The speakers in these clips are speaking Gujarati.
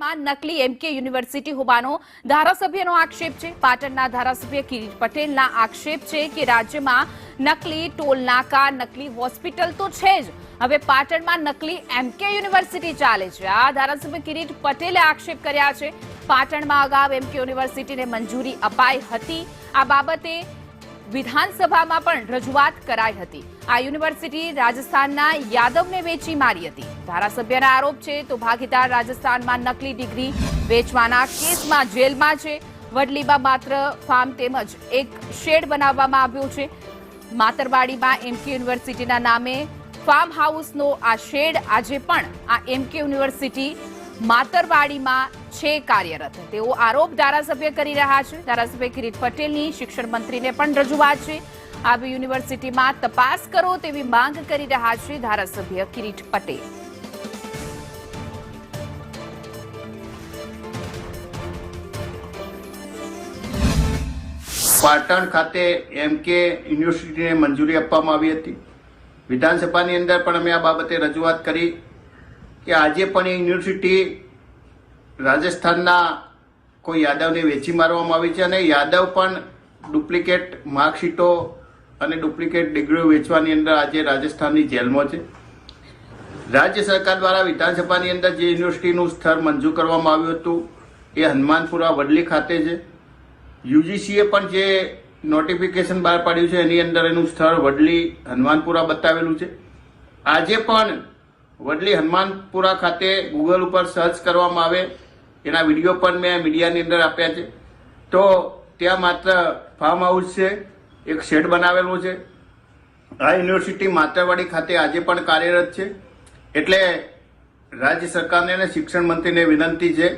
માં નકલી એમકે યુનિવર્સિટી હોવાનો ધારાસભ્યનો આક્ષેપ છે. પાટણના ધારાસભ્ય કિરીટ પટેલના આક્ષેપ છે કે રાજ્યમાં નકલી ટોલ નાકા, નકલી હોસ્પિટલ તો છે જ. હવે પાટણમાં નકલી એમકે યુનિવર્સિટી ચાલે છે. આ ધારાસભ્ય કિરીટ પટેલે આક્ષેપ કર્યા છે. પાટણમાં અગાઉ એમકે યુનિવર્સિટીને મંજૂરી અપાઈ હતી. આ બાબતે વિધાનસભામાં પણ રજૂઆત કરાઈ હતી. આ યુનિવર્સિટી રાજસ્થાનના યાદવને વેચી મારી હતી. ધારાસભ્યના આરોપ છે તો ભાગીદાર રાજસ્થાનમાં નકલી ડિગ્રી વેચવાના કેસમાં જેલમાં છે. વડલીમાં માત્ર ફાર્મ તેમજ એક શેડ બનાવવામાં આવ્યો છે. માતરવાડીમાં એમકે યુનિવર્સિટીના નામે ફાર્મ હાઉસનો આ શેડ આજે પણ આ એમકે યુનિવર્સિટી માતરવાડીમાં છે કાર્યરત. તેવો આરોપ ધારાસભ્ય કરી રહ્યા છે. ધારાસભ્ય કિરીટ પટેલની શિક્ષણ મંત્રીને પણ રજૂઆત છે. આવી યુનિવર્સિટીમાં તપાસ કરો તેવી માંગ કરી રહ્યા છે ધારાસભ્ય કિરીટ પટેલ. પાટણ ખાતે એમ કે યુનિવર્સિટીને મંજૂરી આપવામાં આવી હતી. વિધાનસભાની અંદર પણ અમે આ બાબતે રજૂઆત કરી કે આજે પણ યુનિવર્સિટી રાજસ્થાનના કોઈ યાદવને વેચી મારવામાં આવી છે અને યાદવ પણ ડુપ્લિકેટ માર્કશીટો અને ડુપ્લિકેટ ડિગ્રીઓ વેચવાની અંદર આજે રાજસ્થાનની જેલમાં છે. રાજ્ય સરકાર દ્વારા વિધાનસભાની અંદર જે યુનિવર્સિટીનું સ્થળ મંજૂર કરવામાં આવ્યું હતું, એ હનુમાનપુરા વડલી ખાતે છે. યુજીસીએ પણ જે નોટિફિકેશન બહાર પાડ્યું છે, એની અંદર એનું સ્થળ વડલી હનુમાનપુરા બતાવેલું છે. આજે પણ વડલી હનુમાનપુરા ખાતે ગૂગલ ઉપર સર્ચ કરવામાં આવે એના વીડિયો પણ મેં મીડિયાની અંદર આપ્યા છે. તો ત્યાં માત્ર ફાર્મ હાઉસ છે, એક શેડ બનાવેલો છે. આ યુનિવર્સિટી માતરવાડી ખાતે આજે પણ કાર્યરત છે. એટલે રાજ્ય સરકારને અને શિક્ષણ મંત્રીને વિનંતી છે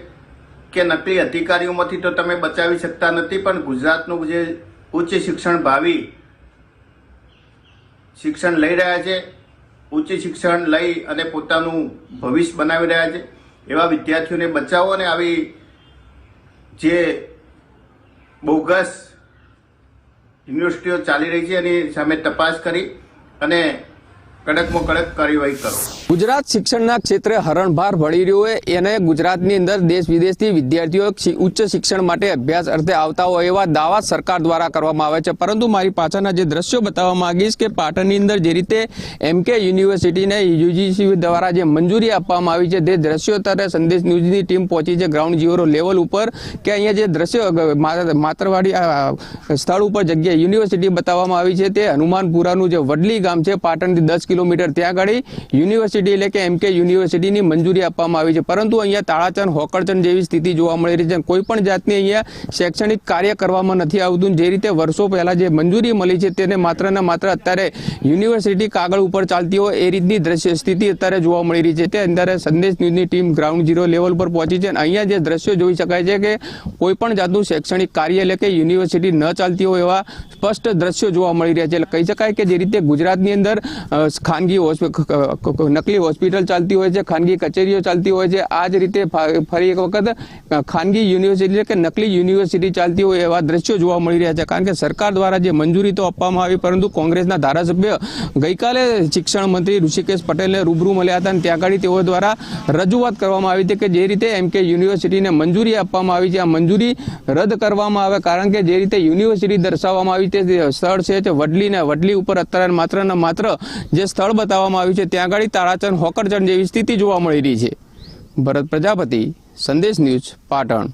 કે નકલી અધિકારીઓમાંથી તો તમે બચાવી શકતા નથી, પણ ગુજરાતનું જે ઉચ્ચ શિક્ષણ ભાવિ શિક્ષણ લઈ રહ્યા છે, ઉચ્ચ શિક્ષણ લઈ અને પોતાનું ભવિષ્ય બનાવી રહ્યા છે. એવા વિદ્યાર્થીઓને બચાવો અને આવી જે બોગસ યુનિવર્સિટીઓ ચાલી રહી છે એની સામે તપાસ કરી અને કડકમાં કડક કાર્યવાહી કરો. ગુજરાત શિક્ષણના ક્ષેત્રે હરણભાર ભળી રહ્યો હોય એને ગુજરાતની અંદર દેશ વિદેશથી વિદ્યાર્થીઓ ઉચ્ચ શિક્ષણ માટે અભ્યાસ અર્થે આવતા હોય એવા દાવા સરકાર દ્વારા કરવામાં આવે છે. પરંતુ મારી પાછળના જે દ્રશ્યો બતાવવા માંગીશ કે પાટણની અંદર જે રીતે એમકે યુનિવર્સિટીને યુજીસી દ્વારા જે મંજૂરી આપવામાં આવી છે, તે દ્રશ્યો ત્યારે સંદેશ ન્યૂઝની ટીમ પહોંચી છે ગ્રાઉન્ડ ઝીરો લેવલ ઉપર, કે અહીંયા જે દ્રશ્યો માતરવાડી સ્થળ ઉપર જગ્યાએ યુનિવર્સિટી બતાવવામાં આવી છે. તે હનુમાનપુરાનું જે વડલી ગામ છે, પાટણથી દસ કિલોમીટર ત્યાં આગળ યુનિવર્સિટી એટલે કે એમકે યુનિવર્સિટીની મંજૂરી આપવામાં આવી છે. પરંતુ અહીંયા તાળાચંદ, હોકરચંદ જેવી સ્થિતિ જોવા મળી રહી છે કોઈ પણ જાતની અહીંયા શૈક્ષણિક કાર્ય કરવામાં નથી આવતું. જે રીતે વર્ષો પહેલાં જે મંજૂરી મળી છે તેને માત્ર ને માત્ર અત્યારે યુનિવર્સિટી કાગળ ઉપર ચાલતી હોય એ રીતની દ્રશ્ય સ્થિતિ અત્યારે જોવા મળી રહી છે. તે અંદર સંદેશ ન્યૂઝની ટીમ ગ્રાઉન્ડ ઝીરો લેવલ પર પહોંચી છે અને અહીંયા જે દ્રશ્યો જોઈ શકાય છે કે કોઈ પણ જાતનું શૈક્ષણિક કાર્ય એટલે કે યુનિવર્સિટી ન ચાલતી હોય એવા સ્પષ્ટ દ્રશ્યો જોવા મળી રહ્યા છે. એટલે કહી શકાય કે જે રીતે ગુજરાતની અંદર ખાનગી નકલી હોસ્પિટલ ચાલતી હોય છે, ખાનગી કચેરીઓ ચાલતી હોય છે, આ જ રીતે ફરી એક વખત ખાનગી યુનિવર્સિટી કે નકલી યુનિવર્સિટી ચાલતી હોય એવા દ્રશ્યો જોવા મળી રહ્યા છે. કારણ કે સરકાર દ્વારા જે મંજૂરી તો આપવામાં આવી, પરંતુ કોંગ્રેસના ધારાસભ્ય ગઈકાલે શિક્ષણ મંત્રી ઋષિકેશ પટેલને રૂબરૂ મળ્યા હતા અને ત્યાં આગળ તેઓ દ્વારા રજૂઆત કરવામાં આવી હતી કે જે રીતે એમ કે યુનિવર્સિટીને મંજૂરી આપવામાં આવી છે. આ મંજૂરી રદ કરવામાં આવે કારણ કે જે રીતે યુનિવર્સિટી દર્શાવવામાં આવી તે સ્થળ છે તે વડલીને વડલી ઉપર અત્યારે માત્ર ને માત્ર જે સ્થળ બતાવવામાં આવ્યું છે, ત્યાં આગળ તારાચંદ હોકરચંદ જેવી સ્થિતિ જોવા મળી રહી છે. ભરત પ્રજાપતિ, સંદેશ ન્યૂઝ પાટણ.